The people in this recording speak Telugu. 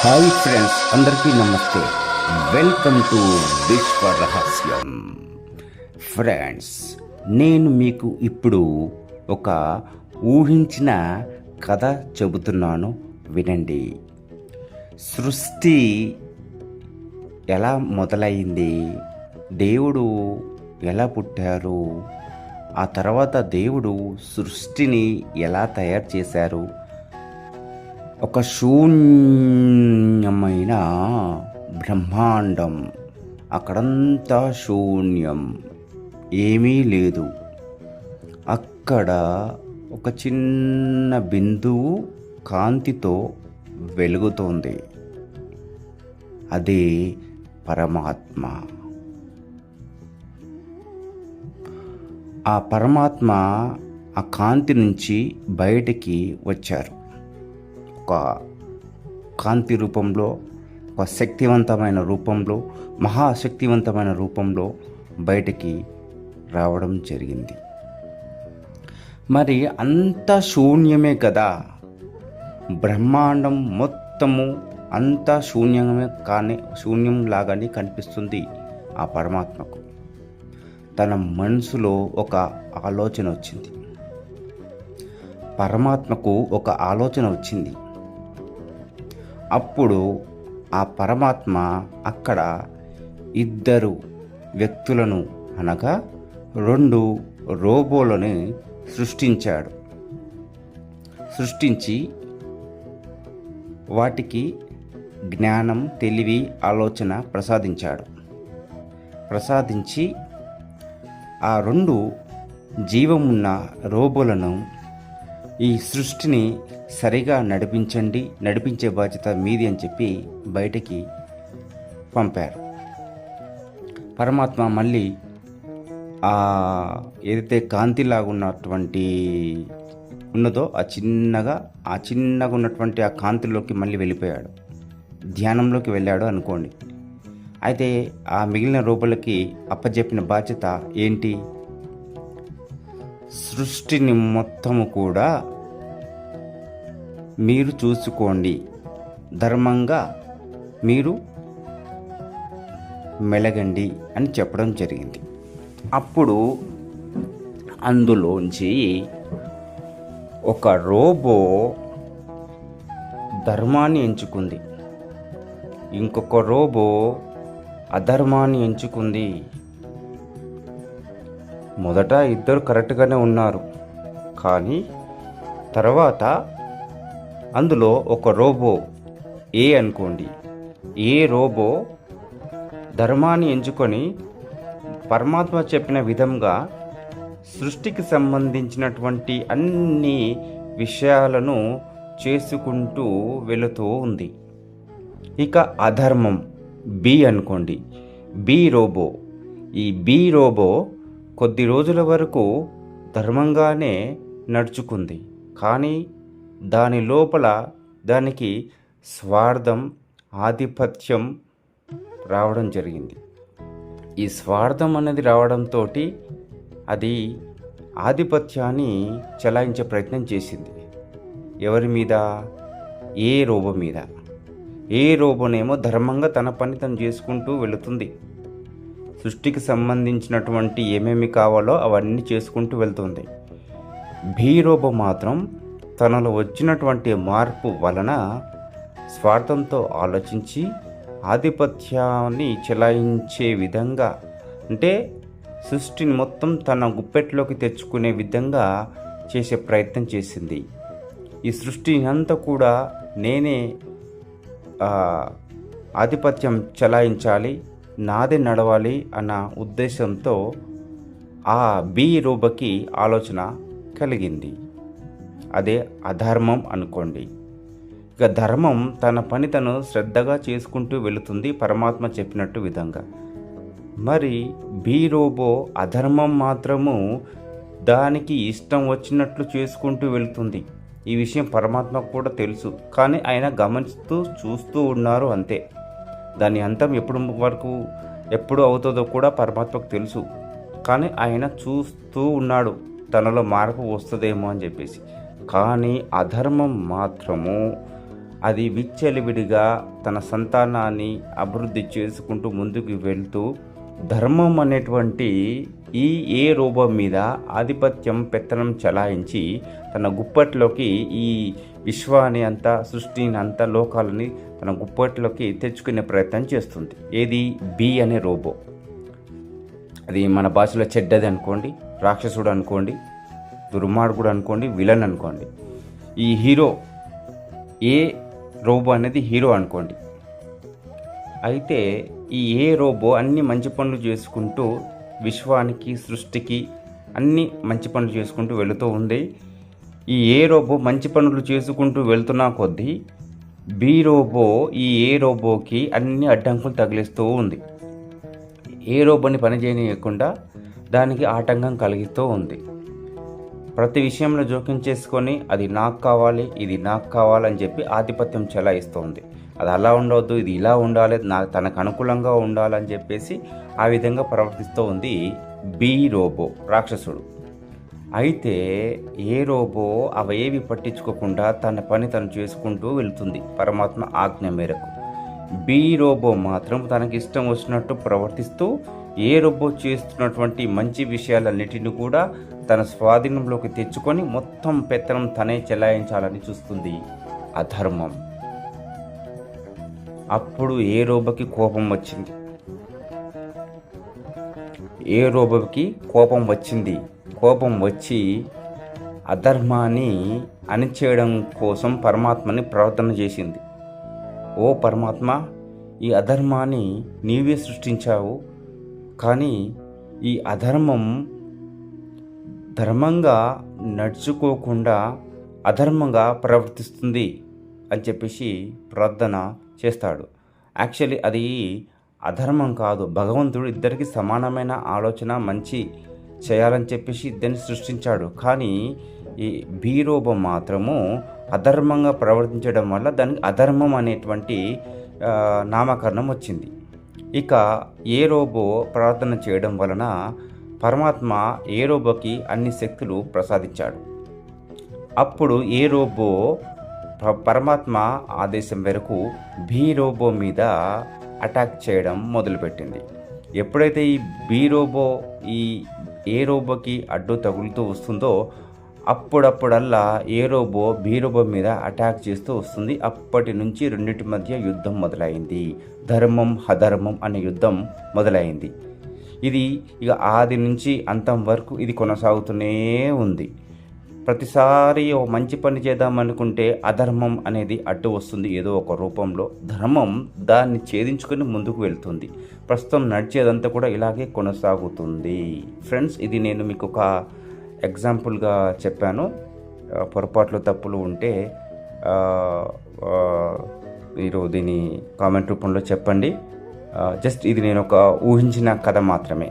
హాయ్ ఫ్రెండ్స్ అందరికీ నమస్తే. వెల్కమ్ టు విశ్వ రహస్యం. ఫ్రెండ్స్ నేను మీకు ఇప్పుడు ఒక ఊహించిన కథ చెబుతున్నాను. వినండి. సృష్టి ఎలా మొదలైంది? దేవుడు ఎలా పుట్టారు? ఆ తర్వాత దేవుడు సృష్టిని ఎలా తయారు చేశారు? ఒక శూన్యమైన బ్రహ్మాండం. అక్కడంతా శూన్యం. ఏమీ లేదు. అక్కడ ఒక చిన్న బిందువు కాంతితో వెలుగుతోంది. అదే పరమాత్మ. ఆ పరమాత్మ ఆ కాంతి నుంచి బయటికి వచ్చారు. ఒక కాంతి రూపంలో ఒక శక్తివంతమైన రూపంలో మహాశక్తివంతమైన రూపంలో బయటికి రావడం జరిగింది. మరి అంత శూన్యమే కదా. బ్రహ్మాండం మొత్తము అంతా శూన్యమే కానీ శూన్యం లాగానే కనిపిస్తుంది ఆ పరమాత్మకు. తన మనసులో ఒక ఆలోచన వచ్చింది. పరమాత్మకు ఒక ఆలోచన వచ్చింది. అప్పుడు ఆ పరమాత్మ అక్కడ ఇద్దరు వ్యక్తులను అనగా రెండు రోబోలని సృష్టించాడు. సృష్టించి వాటికి జ్ఞానం తెలివి ఆలోచన ప్రసాదించాడు. ప్రసాదించి ఆ రెండు జీవమున్న రోబోలను ఈ సృష్టిని సరిగా నడిపించండి నడిపించే బాధ్యత మీది అని చెప్పి బయటికి పంపారు. పరమాత్మ మళ్ళీ ఆ ఏదైతే కాంతిలాగా ఉన్నటువంటి ఉన్నదో ఆ చిన్నగా ఆ చిన్నగా ఉన్నటువంటి ఆ కాంతిలోకి మళ్ళీ వెళ్ళిపోయాడు. ధ్యానంలోకి వెళ్ళాడు అనుకోండి. అయితే ఆ మిగిలిన రూపలకి అప్పచెప్పిన బాధ్యత ఏంటి? సృష్టిని మొత్తము కూడా మీరు చూసుకోండి. ధర్మంగా మీరు మెలగండి అని చెప్పడం జరిగింది. అప్పుడు అందులోంచి ఒక రోబో ధర్మాన్ని ఎంచుకుంది. ఇంకొక రోబో అధర్మాన్ని ఎంచుకుంది. మొదట ఇద్దరు కరెక్ట్గానే ఉన్నారు. కానీ తర్వాత అందులో ఒక రోబో ఏ అనుకోండి ఏ రోబో ధర్మాన్ని ఎంచుకొని పరమాత్మ చెప్పిన విధంగా సృష్టికి సంబంధించినటువంటి అన్ని విషయాలను చేసుకుంటూ వెళుతూ ఉంది. ఇక అధర్మం బి అనుకోండి. B robo. ఈ బి రోబో కొద్ది రోజుల వరకు ధర్మంగానే నడుచుకుంది. కానీ దాని లోపల దానికి స్వార్థం ఆధిపత్యం రావడం జరిగింది. ఈ స్వార్థం అనేది రావడంతో అది ఆధిపత్యాన్ని చలాయించే ప్రయత్నం చేసింది. ఎవరి మీద? ఏ రోబో మీద. ఏ రోబోనేమో ధర్మంగా తన పని తను చేసుకుంటూ వెళుతుంది. సృష్టికి సంబంధించినటువంటి ఏమేమి కావాలో అవన్నీ చేసుకుంటూ వెళ్తుంది. భీరోబో మాత్రం తనలో వచ్చినటువంటి మార్పు వలన స్వార్థంతో ఆలోచించి ఆధిపత్యాన్ని చెలాయించే విధంగా అంటే సృష్టిని మొత్తం తన గుప్పెట్లోకి తెచ్చుకునే విధంగా చేసే ప్రయత్నం చేసింది. ఈ సృష్టిని అంతా కూడా నేనే ఆధిపత్యం చెలాయించాలి నాదే నడవాలి అన్న ఉద్దేశంతో ఆ బి రూబకి ఆలోచన కలిగింది. అదే అధర్మం అనుకోండి. ఇక ధర్మం తన పని తను శ్రద్ధగా చేసుకుంటూ వెళుతుంది పరమాత్మ చెప్పినట్టు విధంగా. మరి బి రోబో అధర్మం మాత్రము దానికి ఇష్టం వచ్చినట్లు చేసుకుంటూ వెళుతుంది. ఈ విషయం పరమాత్మకు కూడా తెలుసు. కానీ ఆయన గమనిస్తూ చూస్తూ ఉన్నారు అంతే. దాని అంతం ఎప్పుడు వరకు ఎప్పుడు అవుతుందో కూడా పరమాత్మకు తెలుసు. కానీ ఆయన చూస్తూ ఉన్నాడు తనలో మార్పు వస్తుందేమో అని చెప్పేసి. కానీ అధర్మం మాత్రము అది విచ్చలివిడిగా తన సంతానాన్ని అభివృద్ధి చేసుకుంటూ ముందుకు వెళ్తూ ధర్మం అనేటువంటి ఈ ఏ రూపం మీద ఆధిపత్యం పెత్తనం చలాయించి తన గుప్పట్లోకి ఈ విశ్వాన్ని అంతా సృష్టిని అంతా లోకాలని తన గుప్పట్లోకి తెచ్చుకునే ప్రయత్నం చేస్తుంది. ఏది? బి అనే రోబో అది మన భాషలో చెడ్డది అనుకోండి రాక్షసుడు అనుకోండి దుర్మార్గుడు అనుకోండి విలన్ అనుకోండి. ఈ హీరో ఏ రోబో అనేది హీరో అనుకోండి. అయితే ఈ ఏ రోబో అన్ని మంచి పనులు చేసుకుంటూ విశ్వానికి సృష్టికి అన్ని మంచి పనులు చేసుకుంటూ వెళుతూ ఉంది. ఈ ఏ రోబో మంచి పనులు చేసుకుంటూ వెళ్తున్నా కొద్దీ బి రోబో ఈ ఏ రోబోకి అన్ని అడ్డంకులు తగిలిస్తూ ఉంది. ఏ రోబోని పని చేయనీయకుండా దానికి ఆటంకం కలిగిస్తూ ఉంది. ప్రతి విషయంలో జోక్యం చేసుకొని అది నాకు కావాలి ఇది నాకు కావాలని చెప్పి ఆధిపత్యం చెలాయిస్తోంది అది అలా ఉండవద్దు ఇది ఇలా ఉండాలి నా తనకు అనుకూలంగా ఉండాలని చెప్పేసి ఆ విధంగా ప్రవర్తిస్తూ ఉంది బి రోబో రాక్షసుడు. అయితే ఏ రోబో అవేవి పట్టించుకోకుండా తన పని తను చేసుకుంటూ వెళ్తుంది పరమాత్మ ఆజ్ఞ మేరకు. బి రోబో మాత్రం తనకి ఇష్టం వచ్చినట్టు ప్రవర్తిస్తూ ఏ రోబో చేస్తున్నటువంటి మంచి విషయాలన్నిటిని కూడా తన స్వాధీనంలోకి తెచ్చుకొని మొత్తం పెత్తనం తనే చెలాయించాలని చూస్తుంది అధర్మం. అప్పుడు ఏ రోబకి కోపం వచ్చింది? ఏ రోబకి కోపం వచ్చింది? కోపం వచ్చి అధర్మాన్ని అణిచేయడం కోసం పరమాత్మని ప్రార్థన చేసింది. ఓ పరమాత్మ ఈ అధర్మాన్ని నీవే సృష్టించావు. కానీ ఈ అధర్మం ధర్మంగా నడుచుకోకుండా అధర్మంగా ప్రవర్తిస్తుంది అని చెప్పేసి ప్రార్థన చేస్తాడు. యాక్చువల్లీ అది అధర్మం కాదు. భగవంతుడు ఇద్దరికి సమానమైన ఆలోచన మంచి చేయాలని చెప్పేసి ఇద్దరిని సృష్టించాడు. కానీ ఈ బీరూపం మాత్రము అధర్మంగా ప్రవర్తించడం వల్ల దానికి అధర్మం అనేటువంటి నామకరణం వచ్చింది. ఇక ఏ రోబో ప్రార్థన చేయడం వలన పరమాత్మ ఏ రోబోకి అన్ని శక్తులు ప్రసాదించాడు. అప్పుడు ఏ రోబో పరమాత్మ ఆదేశం మేరకు బీ రోబో మీద అటాక్ చేయడం మొదలుపెట్టింది. ఎప్పుడైతే ఈ బీ రోబో ఈ ఏ రోబోకి అడ్డు తగులుతూ వస్తుందో అప్పుడప్పుడల్లా ఏ రోబో బీ రోబో మీద అటాక్ చేస్తూ వస్తుంది. అప్పటి నుంచి రెండింటి మధ్య యుద్ధం మొదలైంది. ధర్మం అధర్మం అనే యుద్ధం మొదలైంది. ఇది ఇక ఆది నుంచి అంతం వరకు ఇది కొనసాగుతూనే ఉంది. ప్రతిసారి ఓ మంచి పని చేద్దామనుకుంటే అధర్మం అనేది అడ్డు వస్తుంది. ఏదో ఒక రూపంలో ధర్మం దాన్ని ఛేదించుకొని ముందుకు వెళ్తుంది. ప్రస్తుతం నడిచేదంతా కూడా ఇలాగే కొనసాగుతుంది. ఫ్రెండ్స్ ఇది నేను మీకు ఒక ఎగ్జాంపుల్గా చెప్పాను. పొరపాట్లు తప్పులు ఉంటే మీరు దీన్ని కామెంట్ రూపంలో చెప్పండి. జస్ట్ ఇది నేను ఒక ఊహించిన కథ మాత్రమే.